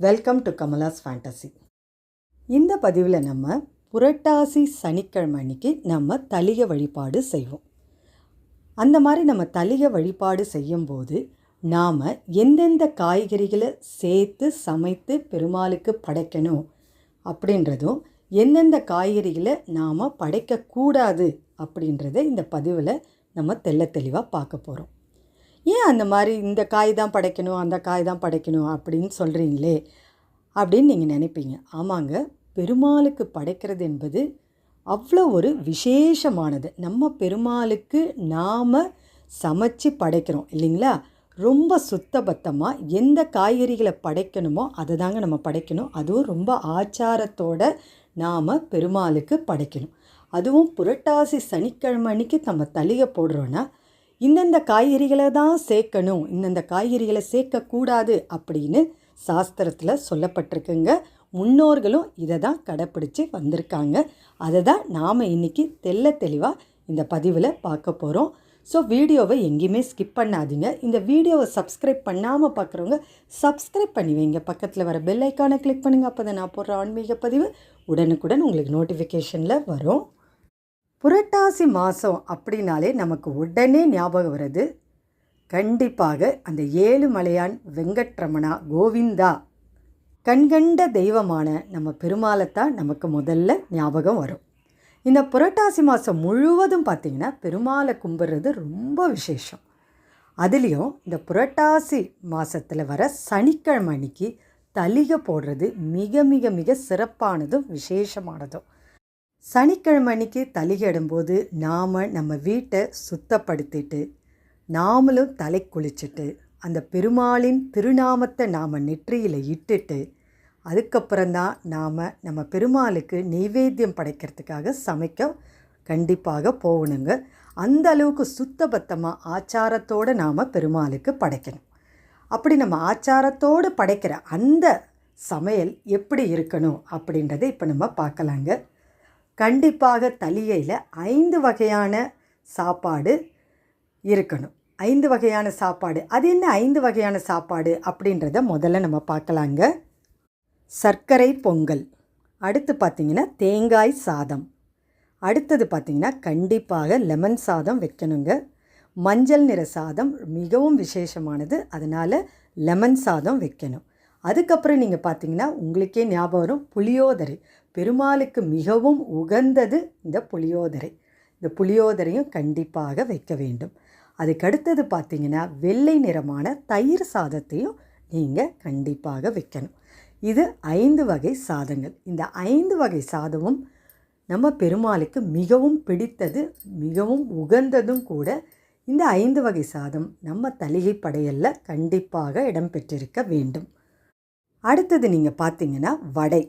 Welcome to Kamala's fantasy இந்த பதிவில் நம்ம புரட்டாசி சனிக்கிழமை அன்னைக்கு நம்ம தலிக வழிபாடு செய்வோம். அந்த மாதிரி நம்ம தலிக வழிபாடு செய்யும்போது நாம் எந்தெந்த காய்கறிகளை சேர்த்து சமைத்து பெருமாளுக்கு படைக்கணும் அப்படின்றதும் எந்தெந்த காய்கறிகளை நாம் படைக்கக்கூடாது அப்படின்றத இந்த பதிவில் நம்ம தெள்ள தெளிவாக பார்க்க போகிறோம் ஏன் அந்த மாதிரி இந்த காய் தான் படைக்கணும் அந்த காய் தான் படைக்கணும் அப்படின்னு சொல்கிறீங்களே அப்படின்னு நீங்கள் நினைப்பீங்க. ஆமாங்க பெருமாளுக்கு படைக்கிறது என்பது அவ்வளோ ஒரு விசேஷமானது. நம்ம பெருமாளுக்கு நாம் சமைச்சு படைக்கிறோம் இல்லைங்களா? ரொம்ப சுத்தபத்தமாக எந்த காய்கறிகளை படைக்கணுமோ அதை தாங்க நம்ம படைக்கணும். அதுவும் ரொம்ப ஆச்சாரத்தோட நாம் பெருமாளுக்கு படைக்கணும். அதுவும் புரட்டாசி சனிக்கிழமை அன்னைக்கு நம்ம தளிகை போடுறோன்னா இந்தந்த காய்கறிகளை தான் சேர்க்கணும் இந்தந்த காய்கறிகளை சேர்க்கக்கூடாது அப்படின்னு சாஸ்திரத்தில் சொல்லப்பட்டிருக்குங்க. முன்னோர்களும் இதை தான் கடைப்பிடிச்சி வந்திருக்காங்க. அதை தான் நாம் இன்றைக்கி தெள்ள தெளிவாக இந்த பதிவில் பார்க்க போகிறோம் ஸோ வீடியோவை எங்கேயுமே ஸ்கிப் பண்ணாதீங்க. இந்த வீடியோவை சப்ஸ்கிரைப் பண்ணாமல் பார்க்குறவங்க சப்ஸ்கிரைப் பண்ணி வைங்க. பக்கத்தில் வர பெல் ஐக்கானை கிளிக் பண்ணுங்கள் அப்போ தான் நான் போடுற ஆன்மீக பதிவு உடனுக்குடன் உங்களுக்கு நோட்டிஃபிகேஷனில் வரும். புரட்டாசி மாதம் அப்படின்னாலே நமக்கு உடனே ஞாபகம் வருது கண்டிப்பாக அந்த ஏழு மலையான் வெங்கட்ரமணா கோவிந்தா. கண்கண்ட தெய்வமான நம்ம பெருமாளைத்தான் நமக்கு முதல்ல ஞாபகம் வரும். இந்த புரட்டாசி மாதம் முழுவதும் பார்த்திங்கன்னா பெருமாளை கும்பிட்றது ரொம்ப விசேஷம். அதுலேயும் இந்த புரட்டாசி மாதத்தில் வர சனிக்கிழமை அன்னைக்கு தலிகை போடுறது மிக மிக மிக சிறப்பானதும் விசேஷமானதும். சனிக்கிழமை அன்னைக்கு தலிகிடும்போது நாம் நம்ம வீட்டை சுத்தப்படுத்திட்டு நாமளும் தலை குளிச்சுட்டு அந்த பெருமாளின் திருநாமத்தை நாம் நெற்றியில் இட்டுட்டு அதுக்கப்புறந்தான் நாம் நம்ம பெருமாளுக்கு நெய்வேத்தியம் படைக்கிறதுக்காக சமைக்க கண்டிப்பாக போகணுங்க. அந்த அளவுக்கு சுத்தபத்தமாக ஆச்சாரத்தோடு நாம் பெருமாளுக்கு படைக்கணும். அப்படி நம்ம ஆச்சாரத்தோடு படைக்கிற அந்த சமையல் எப்படி இருக்கணும் அப்படின்றத இப்போ நம்ம பார்க்கலாங்க. கண்டிப்பாக தலிகையில் ஐந்து வகையான சாப்பாடு இருக்கணும். ஐந்து வகையான சாப்பாடு. அது என்ன ஐந்து வகையான சாப்பாடு அப்படின்றத முதல்ல நம்ம பார்க்கலாங்க. சர்க்கரை பொங்கல். அடுத்து பார்த்திங்கன்னா தேங்காய் சாதம். அடுத்தது பார்த்திங்கன்னா கண்டிப்பாக லெமன் சாதம் வைக்கணுங்க. மஞ்சள் நிற சாதம் மிகவும் விசேஷமானது. அதனால் லெமன் சாதம் வைக்கணும். அதுக்கப்புறம் நீங்கள் பார்த்தீங்கன்னா உங்களுக்கே ஞாபகம் வரும் புளியோதரை. பெருமாளுக்கு மிகவும் உகந்தது இந்த புளியோதரை. இந்த புளியோதரையும் கண்டிப்பாக வைக்க வேண்டும். அதுக்கடுத்தது பார்த்தீங்கன்னா வெள்ளை நிறமான தயிர் சாதத்தையும் நீங்கள் கண்டிப்பாக வைக்கணும். இது ஐந்து வகை சாதங்கள். இந்த ஐந்து வகை சாதமும் நம்ம பெருமாளுக்கு மிகவும் பிடித்தது மிகவும் உகந்ததும் கூட இந்த ஐந்து வகை சாதம் நம்ம தலிகை படையலில் கண்டிப்பாக இடம்பெற்றிருக்க வேண்டும். அடுத்தது நீங்கள் பார்த்தீங்கன்னா வடை.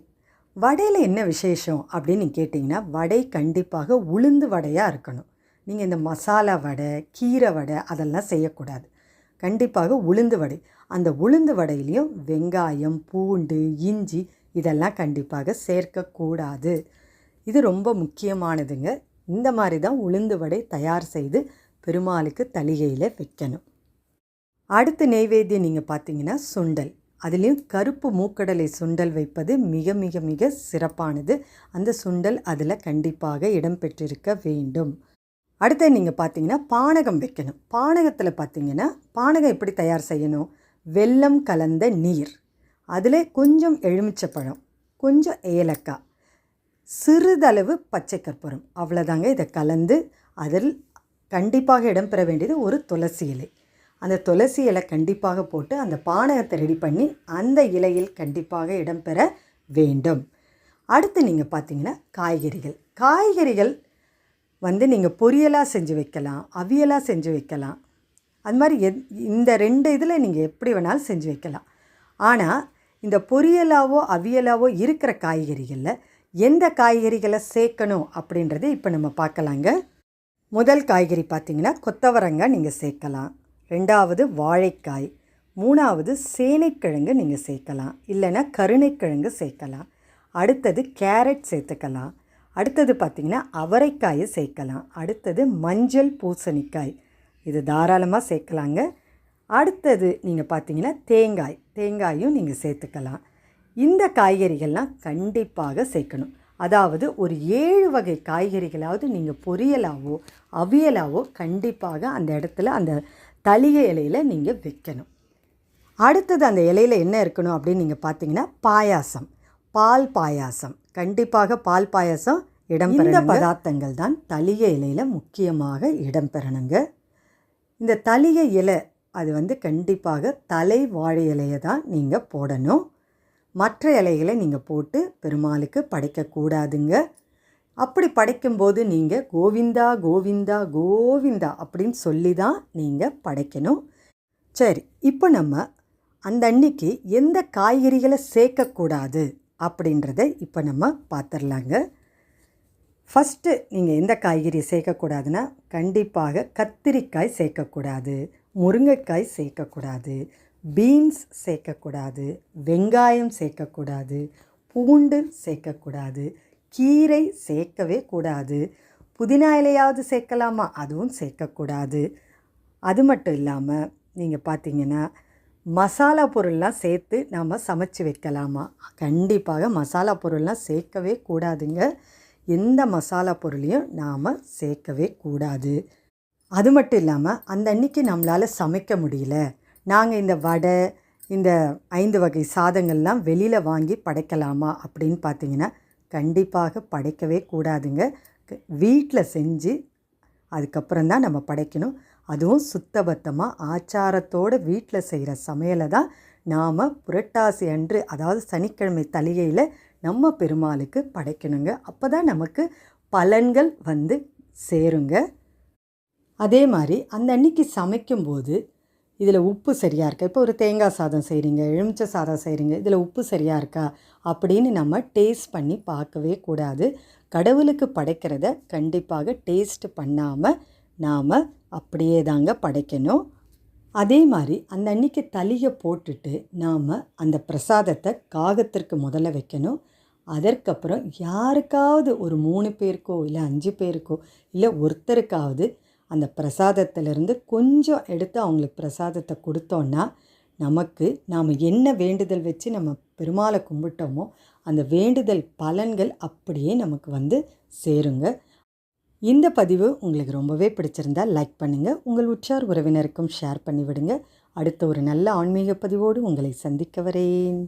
வடையில் என்ன விசேஷம் அப்படின்னு கேட்டிங்கன்னா வடை கண்டிப்பாக உளுந்து வடையாக இருக்கணும். நீங்கள் இந்த மசாலா வடை கீரை வடை அதெல்லாம் செய்யக்கூடாது. கண்டிப்பாக உளுந்து வடை. அந்த உளுந்து வடையிலையும் வெங்காயம் பூண்டு இஞ்சி இதெல்லாம் கண்டிப்பாக சேர்க்கக்கூடாது. இது ரொம்ப முக்கியமானதுங்க. இந்த மாதிரி தான் உளுந்து வடை தயார் செய்து பெருமாளுக்கு தலிகையில் வைக்கணும். அடுத்த நெய்வேத்தியம் நீங்கள் பார்த்தீங்கன்னா சுண்டல். அதுலேயும் கருப்பு மூக்கடலை சுண்டல் வைப்பது மிக மிக மிக சிறப்பானது. அந்த சுண்டல் அதில் கண்டிப்பாக இடம்பெற்றிருக்க வேண்டும். அடுத்து நீங்கள் பார்த்தீங்கன்னா பானகம் வைக்கணும். பானகத்தில் பார்த்தீங்கன்னா பானகம் எப்படி தயார் செய்யணும்? வெல்லம் கலந்த நீர். அதில் கொஞ்சம் எலுமிச்சப்பழம் கொஞ்சம் ஏலக்காய் சிறிதளவு பச்சை கற்பூரம் அவ்வளோதாங்க இதை கலந்து அதில் கண்டிப்பாக இடம்பெற வேண்டியது ஒரு துளசி இலை. அந்த துளசி இலை கண்டிப்பாக போட்டு அந்த பானகத்தை ரெடி பண்ணி அந்த இலையில் கண்டிப்பாக இடம்பெற வேண்டும். அடுத்து நீங்கள் பார்த்தீங்கன்னா காய்கறிகள். காய்கறிகள் வந்து நீங்கள் பொரியலாக செஞ்சு வைக்கலாம் அவியலாக செஞ்சு வைக்கலாம். அது மாதிரி எத் இந்த ரெண்டு இதில் நீங்கள் எப்படி வேணாலும் செஞ்சு வைக்கலாம். ஆனால் இந்த பொரியலாவோ அவியலாவோ இருக்கிற காய்கறிகளில் எந்த காய்கறிகளை சேர்க்கணும் அப்படின்றத இப்போ நம்ம பார்க்கலாங்க. முதல் காய்கறி பார்த்திங்கன்னா கொத்தவரங்காய் நீங்கள் சேர்க்கலாம். ரெண்டாவது வாழைக்காய். மூணாவது சேனைக்கிழங்கு நீங்கள் சேர்க்கலாம். இல்லைன்னா கருணைக்கிழங்கு சேர்க்கலாம். அடுத்தது கேரட் சேர்த்துக்கலாம். அடுத்தது பார்த்திங்கன்னா அவரைக்காயை சேர்க்கலாம். அடுத்தது மஞ்சள் பூசணிக்காய். இது தாராளமாக சேர்க்கலாங்க. அடுத்தது நீங்கள் பார்த்தீங்கன்னா தேங்காய். தேங்காயும் நீங்கள் சேர்த்துக்கலாம். இந்த காய்கறிகள்லாம் கண்டிப்பாக சேர்க்கணும். அதாவது ஒரு ஏழு வகை காய்கறிகளாவது நீங்கள் பொரியலாவோ அவியலாவோ கண்டிப்பாக அந்த இடத்துல அந்த தளிகை இலையில் நீங்கள் வைக்கணும். அடுத்தது அந்த இலையில் என்ன இருக்கணும் அப்படின்னு நீங்கள் பார்த்தீங்கன்னா பாயாசம். பால் பாயாசம். கண்டிப்பாக பால் பாயாசம் இடம்பெற இந்த பதார்த்தங்கள் தான் தளிகை இலையில் முக்கியமாக இடம்பெறணுங்க. இந்த தளிகை இலை அது வந்து கண்டிப்பாக தலை வாழை இலையை தான் நீங்கள் போடணும். மற்ற இலைகளை நீங்கள் போட்டு பெருமாளுக்கு படைக்கக்கூடாதுங்க அப்படி படைக்கும்போது நீங்கள் கோவிந்தா கோவிந்தா கோவிந்தா அப்படின்னு சொல்லி தான் நீங்கள் படைக்கணும். சரி இப்போ நம்ம அந்த அன்னைக்கு எந்த காய்கறிகளை சேர்க்கக்கூடாது அப்படின்றத இப்போ நம்ம பார்த்துடலாங்க. ஃபஸ்ட்டு நீங்கள் எந்த காய்கறி சேர்க்கக்கூடாதுன்னா கண்டிப்பாக கத்திரிக்காய் சேர்க்கக்கூடாது முருங்கைக்காய் சேர்க்கக்கூடாது பீன்ஸ் சேர்க்கக்கூடாது வெங்காயம் சேர்க்கக்கூடாது பூண்டு சேர்க்கக்கூடாது கீரை சேர்க்கவே கூடாது. புதினா இலையாவது சேர்க்கலாமா? அதுவும் சேர்க்கக்கூடாது. அது மட்டும் இல்லாமல் நீங்கள் பார்த்தீங்கன்னா மசாலா பொருள்லாம் சேர்த்து நாம் சமைச்சு வைக்கலாமா? கண்டிப்பாக மசாலா பொருள்லாம் சேர்க்கவே கூடாதுங்க. எந்த மசாலா பொருளையும் நாம் சேர்க்கவே கூடாது. அது மட்டும் இல்லாமல் அந்த அன்னைக்கு நம்மளால் சமைக்க முடியல. நாங்கள் இந்த வடை இந்த ஐந்து வகை சாதங்கள்லாம் வெளியில் வாங்கி படைக்கலாமா? அப்படின்னு பார்த்தீங்கன்னா கண்டிப்பாக படைக்கவே கூடாதுங்க. வீட்டில் செஞ்சு அதுக்கப்புறம் தான் நம்ம படைக்கணும். அதுவும் சுத்தபத்தமாக ஆச்சாரத்தோடு வீட்டில் செய்கிற சமையலை தான் நாம் புரட்டாசி அன்று அதாவது சனிக்கிழமை தலிகையில் நம்ம பெருமாளுக்கு படைக்கணுங்க. அப்போ தான் நமக்கு பலன்கள் வந்து சேருங்க. அதே மாதிரி அந்த அன்னைக்கு சமைக்கும்போது இதில் உப்பு சரியாக இருக்கா? இப்போ ஒரு தேங்காய் சாதம் செய்கிறீங்க எலுமிச்சை சாதம் செய்கிறீங்க இதில் உப்பு சரியாக இருக்கா? அப்படின்னு நம்ம டேஸ்ட் பண்ணி பார்க்கவே கூடாது. கடவுளுக்கு படைக்கிறத கண்டிப்பாக டேஸ்ட் பண்ணாமல் நாம் அப்படியே தாங்க படைக்கணும். அதே மாதிரி அந்த அன்னைக்கு தளியை போட்டுட்டு நாம் அந்த பிரசாதத்தை காகத்திற்கு முதல்ல வைக்கணும். அதற்கப்புறம் யாருக்காவது ஒரு மூணு பேருக்கோ இல்லை அஞ்சு பேருக்கோ இல்லை ஒருத்தருக்காவது அந்த பிரசாதத்திலிருந்து கொஞ்சம் எடுத்து அவங்களுக்கு பிரசாதத்தை கொடுத்தோன்னா நமக்கு நாம் என்ன வேண்டுதல் வச்சு நம்ம பெருமாளை கும்பிட்டோமோ அந்த வேண்டுதல் பலன்கள் அப்படியே நமக்கு வந்து சேருங்க. இந்த பதிவு உங்களுக்கு ரொம்பவே பிடிச்சிருந்தால் லைக் பண்ணுங்கள் உங்கள் உற்றார் உறவினருக்கும் ஷேர் பண்ணிவிடுங்க. அடுத்த ஒரு நல்ல ஆன்மீக பதிவோடு உங்களை சந்திக்க வரேன்.